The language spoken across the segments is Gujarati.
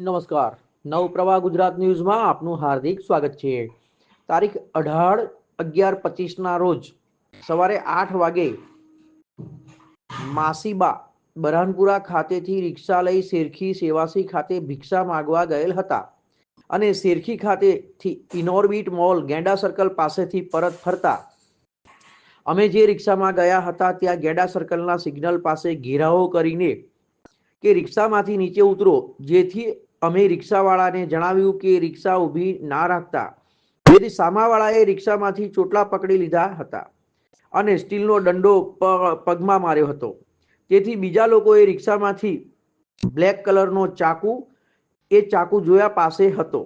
નમસ્કાર. નવપ્રવાહ ગુજરાત ન્યૂઝમાં આપનું હાર્દિક સ્વાગત છે. તારીખ અઢાર અગિયાર પચીસના રોજ સવારે આઠ વાગે માસીબા બરહાનપુરા ખાતેથી રિક્ષા લઈ શેરખી સેવાસી ખાતે ભિક્ષા માગવા ગયેલ હતા અને શેરખી ખાતેથી ઇનોર્બિટ મોલ ગેંડા સર્કલ પાસેથી પરત ફરતા. અમે જે રિક્ષામાં ગયા હતા ત્યાં ગેંડા સર્કલના સિગ્નલ પાસે ઘેરાવો કરીને કે રિક્ષામાંથી નીચે ઉતરો, જેથી અમે રિક્ષાવાળાને જણાવ્યું કે રિક્ષા ઊભી ના રાખતા. જેથી સામાવાળાએ રિક્ષામાંથી ચોટલા પકડી લીધા હતા અને સ્ટીલનો દંડો પગમાં માર્યો હતો. તેથી બીજા લોકોએ રિક્ષામાંથી બ્લેક કલરનો ચાકુ, એ ચાકુ જોયા પાસે હતો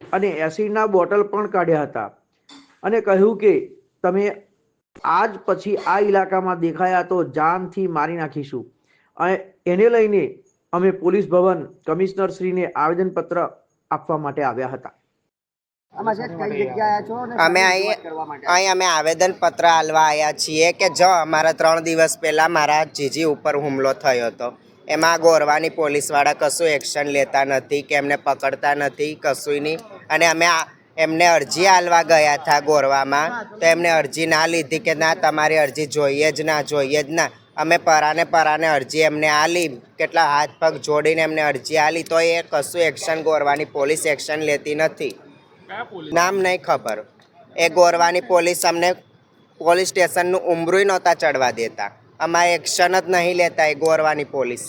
અને એસિડના બોટલ પણ કાઢ્યા હતા અને કહ્યું કે, તમે આજ પછી આ ઇલાકામાં દેખાયા તો જાનથી મારી નાખીશું. એને લઈને અમે પોલીસ ભવન કમિશનર શ્રીને આવેદનપત્ર આપવા માટે આવ્યા હતા. આમાં છે કઈ જગ્યાએ આયા છો અને અમે અહીં અહીં અમે આવેદન પત્ર આલવા આવ્યા છીએ કે જો અમારા ત્રણ દિવસ પહેલા મારા જીજી ઉપર હુમલો થયો હતો. એમાં ગોરવાની પોલીસવાળા કશું એક્શન લેતા નથી કે એમને પકડતા નથી કશું નહીં. અને અમે એમને અરજી આલવા ગયા હતા ગોરવામાં. તો એમને અરજી ના લીધી કે ના તમારી અરજી જોઈએ જ ના જોઈએ જ ના. અમે પરાને પરાને અરજી એમને આલી કેટલા હાથ પગ જોડીને એમને અરજી આલી તો એ કશું એક્શન ગોરવાની પોલીસ એક્શન લેતી નથી. નામ નહીં ખબર. એ ગોરવાની પોલીસ અમને પોલીસ સ્ટેશનનું ઉમરું નહોતા ચડવા દેતા. અમારે એક્શન જ નહીં લેતા એ ગોરવાની પોલીસ.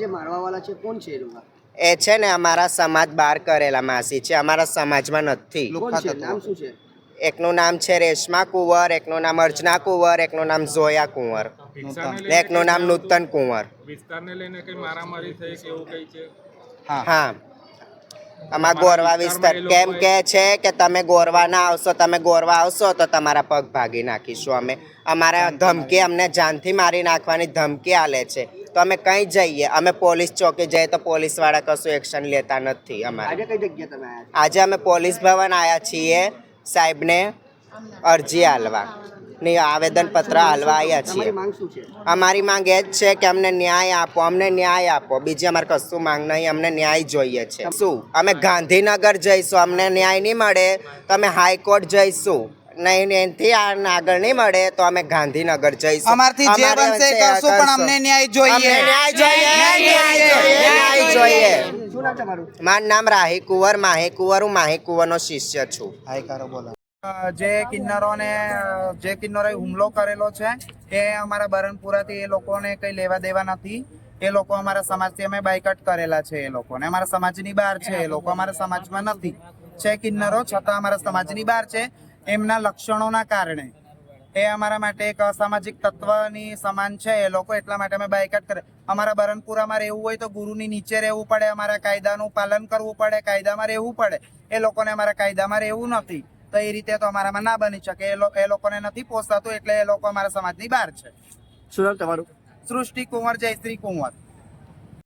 જે મારવાવાળા છે કોણ છે એ લોકો? એ છે ને અમારા સમાજ બહાર કરેલા માસી છે અમારા સમાજમાં નથી. એકનું નામ છે રેશમા કુંવર એકનું નામ અર્ચના કુંવર એકનું નામ જોયા કુંવર. ભિક્ષાને ને એકનું નામ નૂતન કુંવર. વિસ્તારને લઈને કઈ મારામારી થઈ કે એવું કઈ છે? હા. આમાં ગોરવા વિસ્તાર કેમ કે છે કે તમે ગોરવા ના આવશો તમે ગોરવા આવશો તો તમારા પગ ભાગી નાખીશું અમે. અમારા ધમકી અમને જાનથી મારી નાખવાની ધમકી આલે છે. તો અમે કઈ જઈએ? અમે પોલીસ ચોકી જઈએ તો પોલીસવાળા કશું એક્શન લેતા નથી અમારે. આજે કઈ જગ્યાએ તમે આયા છો? આજે અમે પોલીસ ભવન આવ્યા છીએ સાહેબને અરજી આલવા. ની આવેદન પત્ર આલવા આવ્યા છીએ. તમારી માંગ શું છે? અમારી માંગ એ જ છે કે અમને ન્યાય આપો અમને ન્યાય આપો. બીજી અમારે કશું માંગ નહીં અમને ન્યાય જોઈએ છે. શું? અમે ગાંધીનગર જઈશું અમને ન્યાય નહીં મળે તો અમે હાઈકોર્ટ જઈશું. નહીં એનથી આ આગળ નહીં મળે તો અમે ગાંધીનગર જઈશું. અમારથી જે બનશે કરશું પણ અમને ન્યાય જોઈએ. ન્યાય જોઈએ ન્યાય જોઈએ. ન્યાય જોઈએ શું નામ તમારું? મારું નામ રાહી કુંવર માહી કુંવર હું માહી કુંવરનો શિષ્ય છું. અ, જે કિન્નરોને, જે કિન્નરોએ હુમલો કરેલો છે, એ અમારા બરણપુરાથી એ લોકોને કંઈ લેવા દેવા નથી. એ લોકો અમારા સમાજથી અમે બાયકટ કરેલા છે એ લોકોને. અમારા સમાજની બહાર છે એ લોકો. અમારા સમાજમાં નથી. છે કિન્નરો, છતાં અમારા સમાજની બહાર છે. એમના લક્ષણોના કારણે. એ અમારા માટે એક અસામાજિક તત્વની સમાન છે. એ લોકો એટલા માટે અમે બાયકટ કરે. અમારા બરણપુરામાં રહેવું હોય તો ગુરુની નીચે રહેવું પડે. અમારા કાયદાનું પાલન કરવું પડે. કાયદામાં રહેવું પડે. એ લોકોને અમારા કાયદામાં રહેવું નથી. તો એ રીતે તો અમારામાં ના બની શકે. એ લોકોને નથી પોસાતું એટલે એ લોકો અમારા સમાજની બહાર છે. શું નામ તમારું? સૃષ્ટિ કુંવર જયશ્રી કુંવર.